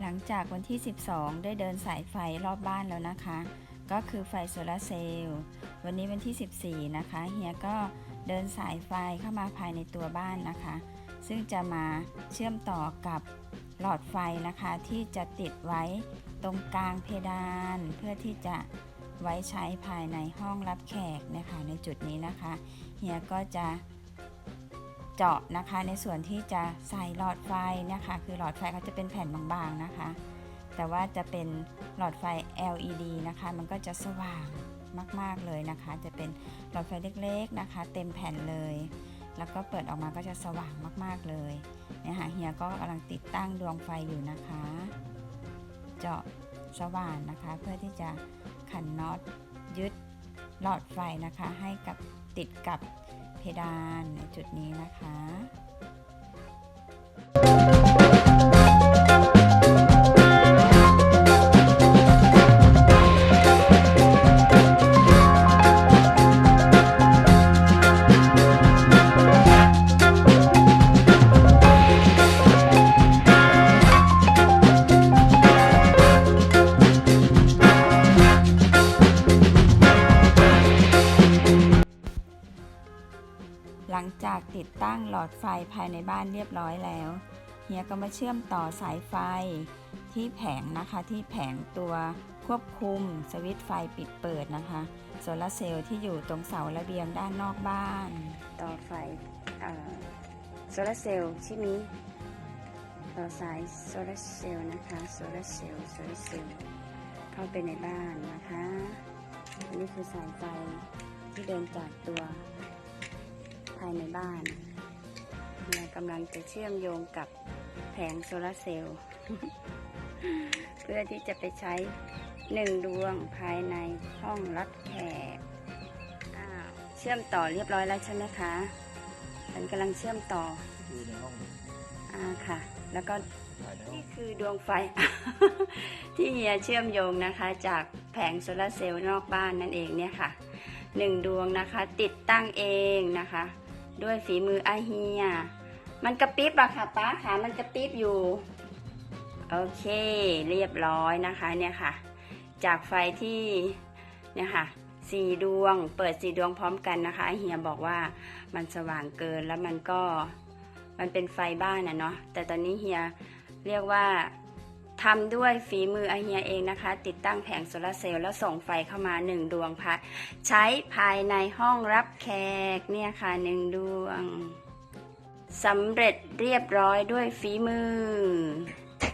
หลังจากวันที่ 12 ได้เดินสายไฟรอบบ้านแล้วนะคะ ก็คือไฟโซลาร์เซลล์วันนี้วันที่ 14 นะคะเฮียก็เดินสายไฟเข้ามาภายในตัวบ้านนะคะ ซึ่งจะมาเชื่อมต่อกับหลอดไฟนะคะที่จะติดไว้ตรงกลางเพดาน เพื่อที่จะไว้ใช้ภายในห้องรับแขกนะคะในจุดนี้นะคะเฮียก็จะ เจาะนะคะ ในส่วนที่จะใส่หลอดไฟนะคะ คือหลอดไฟเขาจะเป็นแผ่นบางๆนะคะ แต่ว่าจะเป็นหลอดไฟ LED นะคะ มันก็จะสว่างมากๆเลยนะคะ จะเป็นหลอดไฟเล็กๆนะคะ เต็มแผ่นเลย แล้วก็เปิดออกมาก็จะสว่างมากๆเลยเนี่ยค่ะเฮียก็กำลังติดตั้งดวงไฟอยู่นะคะ เจาะสว่านนะคะ เพื่อที่จะขันน็อตยึดหลอดไฟนะคะ ให้กับติดกับ เพดานในจุดนี้นะคะ หลังจากติดตั้งหลอดไฟภายในบ้านเรียบร้อยแล้วเฮียก็มาเชื่อมต่อสายไฟที่แผงนะคะที่แผงตัวควบคุมสวิตช์ไฟปิดเปิดนะคะโซลาร์เซลล์ที่อยู่ตรงเสาระเบียงด้านนอกบ้าน ต่อไฟโซลาร์เซลล์ชิ้นนี้ต่อสายโซลาร์เซลล์นะคะโซลาร์เซลล์โซลาร์เซลล์เข้าไปในบ้านนะคะ อันนี้คือสายไฟที่เดินจากตัว ภายในบ้านเนี่ยกำลังจะเชื่อมโยงกับแผงโซลาร์เซลล์ เพื่อที่จะไปใช้หนึ่งดวงภายในห้องรับแขกอ้าวเชื่อมต่อเรียบร้อยแล้วใช่ไหมคะฉันกำลังเชื่อมต่อคือในห้องอ่าค่ะ แล้วก็ถ่ายในห้องนี่คือดวงไฟ ที่เฮียเชื่อมโยงนะคะ จากแผงโซลาร์เซลล์นอกบ้านนั่นเองเนี่ยค่ะหนึ่งดวงนะคะ ติดตั้งเองนะคะ ด้วยฝีมืออาเฮีย มันกระพริบอะค่ะป้าค่ะมันกระพริบอยู่ โอเค เรียบร้อยนะคะเนี่ยค่ะ จากไฟที่เนี่ยค่ะสี่ดวง เปิดสี่ดวงพร้อมกันนะคะเฮียบอกว่ามันสว่างเกินแล้วมันก็มันเป็นไฟบ้านอะเนาะแต่ตอนนี้เฮียเรียกว่า ทำด้วยฝีมืออาเฮียเองนะคะ ติดตั้งแผงโซลาเซลล์แล้วส่งไฟเข้ามาหนึ่งดวงพัดใช้ภายในห้องรับแขกเนี่ยค่ะหนึ่งดวงสำเร็จเรียบร้อยด้วยฝีมือ